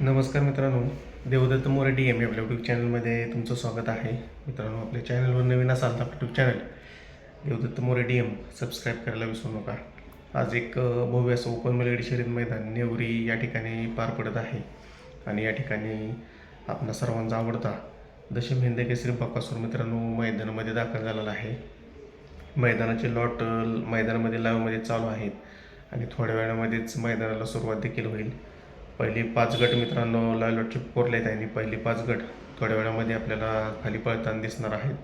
नमस्कार मित्रांनो Devdatta More D M आपल्या यूट्यूब चॅनलमध्ये तुमचं स्वागत आहे. मित्रांनो आपल्या चॅनलवर नवीन असाल तर YouTube channel Devdatta More D M subscribe करायला विसरू नका. आज एक भव्य असं ओपन मलेडी शरीर मैदान नेवरी या ठिकाणी पार पडत आहे. आणि या ठिकाणी आपला सर्वांचा आवडता दशम हिंद केसरी बकासूर मित्रांनो मैदानामध्ये दाखल झालेला आहे. मैदानाचे लॉट मैदानामध्ये लाईव्हमध्ये चालू आहेत. आणि थोड्या वेळामध्येच मैदानाला सुरुवात देखील होईल. पहिली पाच गट मित्रांनो लाईव्ह लॉटचे कोरले आहेत आणि पहिली पाच गट थोड्या वेळामध्ये आपल्याला खाली पळताना दिसणार आहेत.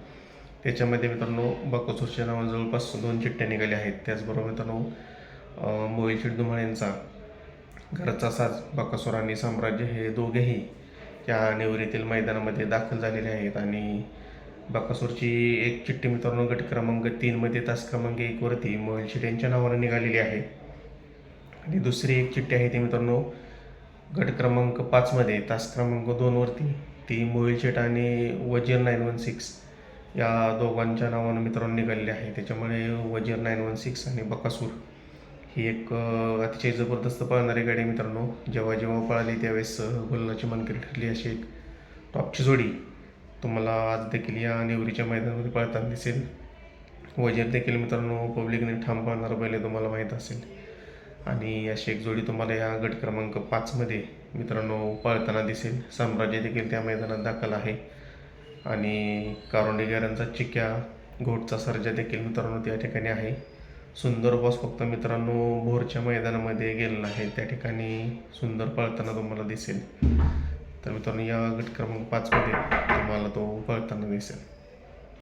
त्याच्यामध्ये मित्रांनो बकासूरच्या नावा जवळपास दोन चिठ्ठ्या निघाल्या आहेत. त्याचबरोबर मित्रांनो अ, मोहिल यांचा घरचा साज बाकासूर आणि साम्राज्य हे दोघेही या नेवरीतील मैदानामध्ये दाखल झालेले आहेत. आणि बकासूरची एक चिठ्ठी मित्रांनो गट क्रमांक तीनमध्ये तास क्रमांक एकवरती मोहिल यांच्या नावानं निघालेली आहे. आणि दुसरी एक चिठ्ठी आहे ती मित्रांनो गट क्रमांक पाचमध्ये तास क्रमांक दोनवरती ती मोहिल शेट आणि वजीर नाईन वन सिक्स या दोघांच्या नावानं मित्रांनो निघालेली आहे. त्याच्यामुळे वजीर नाईन वन सिक्स आणि बकासूर ही एक अतिशय जबरदस्त पळणारी गाडी मित्रांनो. जेव्हा जेव्हा पळाली त्यावेळेस गुल्लाची गुलाची मानकरी ठरली अशी एक टॉपची जोडी तुम्हाला आज देखील या निवरीच्या मैदानामध्ये पळताना दिसेल. वजीर देखील मित्रांनो पब्लिकने ठाम पाळणारं पहिले तुम्हाला माहीत असेल. आणि अशी एक जोडी तुम्हाला या गट क्रमांक पाचमध्ये मित्रांनो पळताना दिसेल. साम्राज्य देखील त्या मैदानात दाखल आहे. आणि कारोंडेकरांचा चिक्या घोटचा सर्जा देखील मित्रांनो त्या ठिकाणी आहे. सुंदर बॉस फक्त मित्रांनो भोरच्या मैदानामध्ये गेलेला आहे. त्या ठिकाणी सुंदर पळताना तुम्हाला दिसेल. तर मित्रांनो या गट क्रमांक पाचमध्ये तुम्हाला तो पळताना दिसेल.